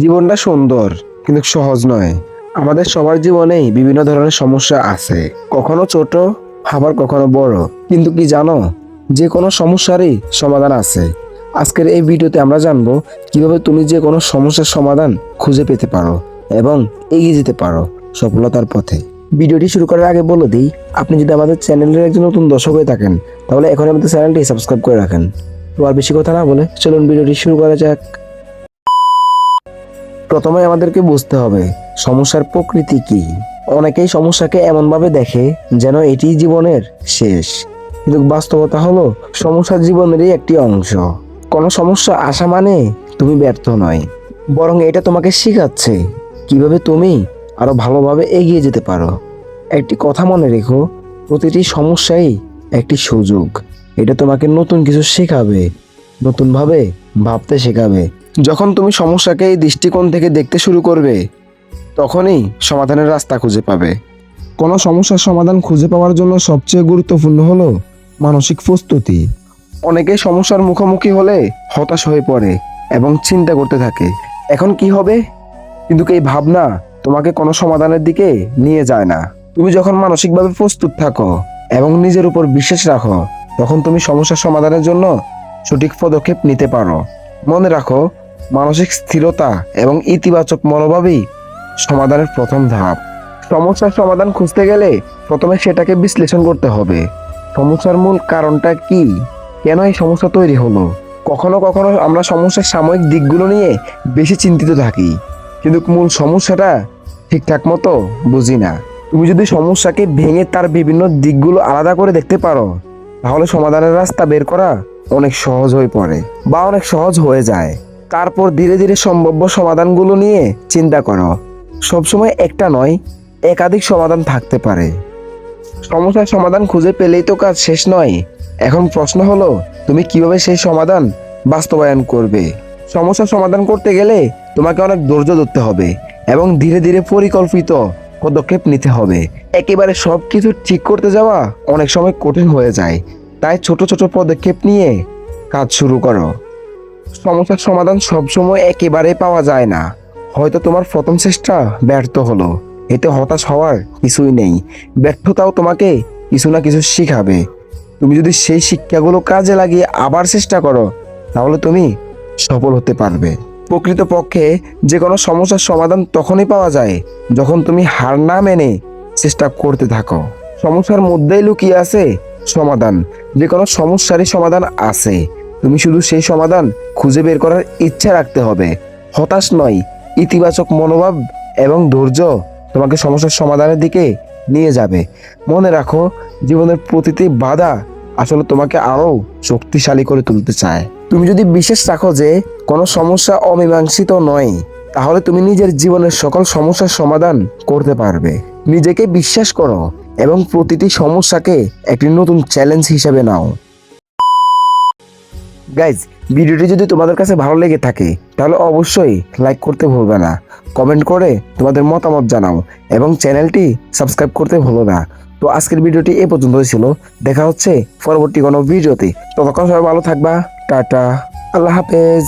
জীবনটা সুন্দর, কিন্তু সহজ নয়। আমাদের সবার জীবনেই বিভিন্ন ধরনের সমস্যা আছে। কখনো ছোট, আবার কখনো বড়। কিন্তু কি জানো? যে কোনো সমস্যারই সমাধান আছে। আজকের এই ভিডিওতে আমরা জানব কীভাবে তুমি যে কোনো সমস্যার সমাধান খুঁজে পেতে পারো এবং এগিয়ে যেতে পারো সফলতার পথে। ভিডিওটি শুরু করার আগে বলে দিই, আপনি যদি আমাদের চ্যানেলের একজন নতুন দর্শক হয়ে থাকেন, তাহলে এখন আমাদের চ্যানেলটি সাবস্ক্রাইব করে রাখেন। তো আর বেশি কথা না বলে, চলুন ভিডিওটি শুরু করা যাক। প্রথমে আমাদেরকে বুঝতে হবে সমস্যার প্রকৃতি কি। অনেকেই সমস্যাকে এমনভাবে দেখে যেন এটি জীবনের শেষ। কিন্তু বাস্তবতা হলো, সমস্যা জীবনেরই একটি অংশ। কোনো সমস্যা আসা মানে তুমি ব্যর্থ নয়, বরং এটা তোমাকে শেখাচ্ছে কীভাবে তুমি আরও ভালোভাবে এগিয়ে যেতে পারো। একটি কথা মনে রেখো, প্রতিটি সমস্যাই একটি সুযোগ। এটা তোমাকে নতুন কিছু শেখাবে, নতুনভাবে ভাবতে শেখাবে। যখন তুমি সমস্যাকে এই দৃষ্টিকোণ থেকে দেখতে শুরু করবে তখনই সমাধানের রাস্তা খুঁজে পাবে। কোনো সমস্যার সমাধান খুঁজে পাওয়ার জন্য সবচেয়ে গুরুত্বপূর্ণ হলো মানসিক প্রস্তুতি। অনেকে সমস্যার মুখোমুখি হলে হতাশ হয়ে পড়ে এবং চিন্তা করতে থাকে এখন কি হবে? কিন্তু এই ভাবনা তোমাকে কোনো সমাধানের দিকে নিয়ে যায় না। তুমি যখন মানসিকভাবে প্রস্তুত থাকো এবং নিজের উপর বিশ্বাস রাখো তখন তুমি সমস্যার সমাধানের জন্য সঠিক পদক্ষেপ নিতে পারো। মনে রাখো মানসিক স্থিরতা এবং ইতিবাচক মনোভাবই সমাধানের প্রথম ধাপ। সমস্যার সমাধান খুঁজতে গেলে প্রথমে সেটাকে বিশ্লেষণ করতে হবে। সমস্যার মূল কারণটা কি? কেন এই সমস্যা তৈরি হলো? কখনো কখনো আমরা সমস্যার সাময়িক দিকগুলো নিয়ে বেশি চিন্তিত থাকি, কিন্তু মূল সমস্যাটা ঠিকঠাক মতো বুঝি না। তুমি যদি সমস্যাকে ভেঙে তার বিভিন্ন দিকগুলো আলাদা করে দেখতে পারো, তাহলে সমাধানের রাস্তা বের করা অনেক সহজ হয়ে পড়ে বা অনেক সহজ হয়ে যায়। তারপর ধীরে ধীরে সম্ভাব্য সমাধানগুলো নিয়ে চিন্তা করো। সবসময় একটা নয়, একাধিক সমাধান থাকতে পারে। সমস্যার সমাধান খুঁজে পেলেই তো কাজ শেষ নয়। এখন প্রশ্ন হলো, তুমি কীভাবে সেই সমাধান বাস্তবায়ন করবে? সমস্যার সমাধান করতে গেলে তোমাকে অনেক ধৈর্য ধরতে হবে এবং ধীরে ধীরে পরিকল্পিত পদক্ষেপ নিতে হবে। একেবারে সব কিছু ঠিক করতে যাওয়া অনেক সময় কঠিন হয়ে যায়। তাই ছোট ছোট পদক্ষেপ নিয়ে কাজ শুরু করো। সমস্যার সমাধান সবসময় একেবারে পাওয়া যায় না। হয়তো তোমার প্রথম চেষ্টা ব্যর্থ হলো। এতে হতাশ হওয়ার কিছুই নেই। ব্যর্থতাও তোমাকে কিছু না কিছু শিখাবে। তুমি যদি সেই শিক্ষাগুলো কাজে লাগিয়ে আবার চেষ্টা করো, তাহলে তুমি সফল হতে পারবে। প্রকৃতপক্ষে যে কোনো সমস্যার সমাধান তখনই পাওয়া যায় যখন তুমি হার না মেনে চেষ্টা করতে থাকো। সমস্যার মধ্যেই লুকিয়ে আছে সমাধান। যে কোনো সমস্যারই সমাধান আছে। তুমি শুধু সেই সমাধান খুঁজে বের করার ইচ্ছা রাখতে হবে। হতাশ নয়, ইতিবাচক মনোভাব এবং ধৈর্য তোমাকে সমস্যার সমাধানের দিকে নিয়ে যাবে। মনে রাখো, জীবনের প্রতিটি বাধা আসলে তোমাকে আরও শক্তিশালী করে তুলতে চায়। তুমি যদি বিশ্বাস রাখো যে কোনো সমস্যা অমীমাংসিত নয়, তাহলে তুমি নিজের জীবনের সকল সমস্যার সমাধান করতে পারবে। নিজেকে বিশ্বাস করো এবং প্রতিটি সমস্যাকে একটি নতুন চ্যালেঞ্জ হিসেবে নাও। গাইজ ভিডিওটি যদি তোমাদের কাছে ভালো লেগে থাকে, তাহলে অবশ্যই লাইক করতে ভুলবে না। কমেন্ট করে তোমাদের মতামত জানাও এবং চ্যানেলটি সাবস্ক্রাইব করতে ভুলো না। তো আজকের ভিডিওটি এ পর্যন্তই ছিল। দেখা হচ্ছে পরবর্তী কোনো ভিডিওতে। ততক্ষণ সবাই ভালো থাকবা। টাটা। আল্লাহ হাফেজ।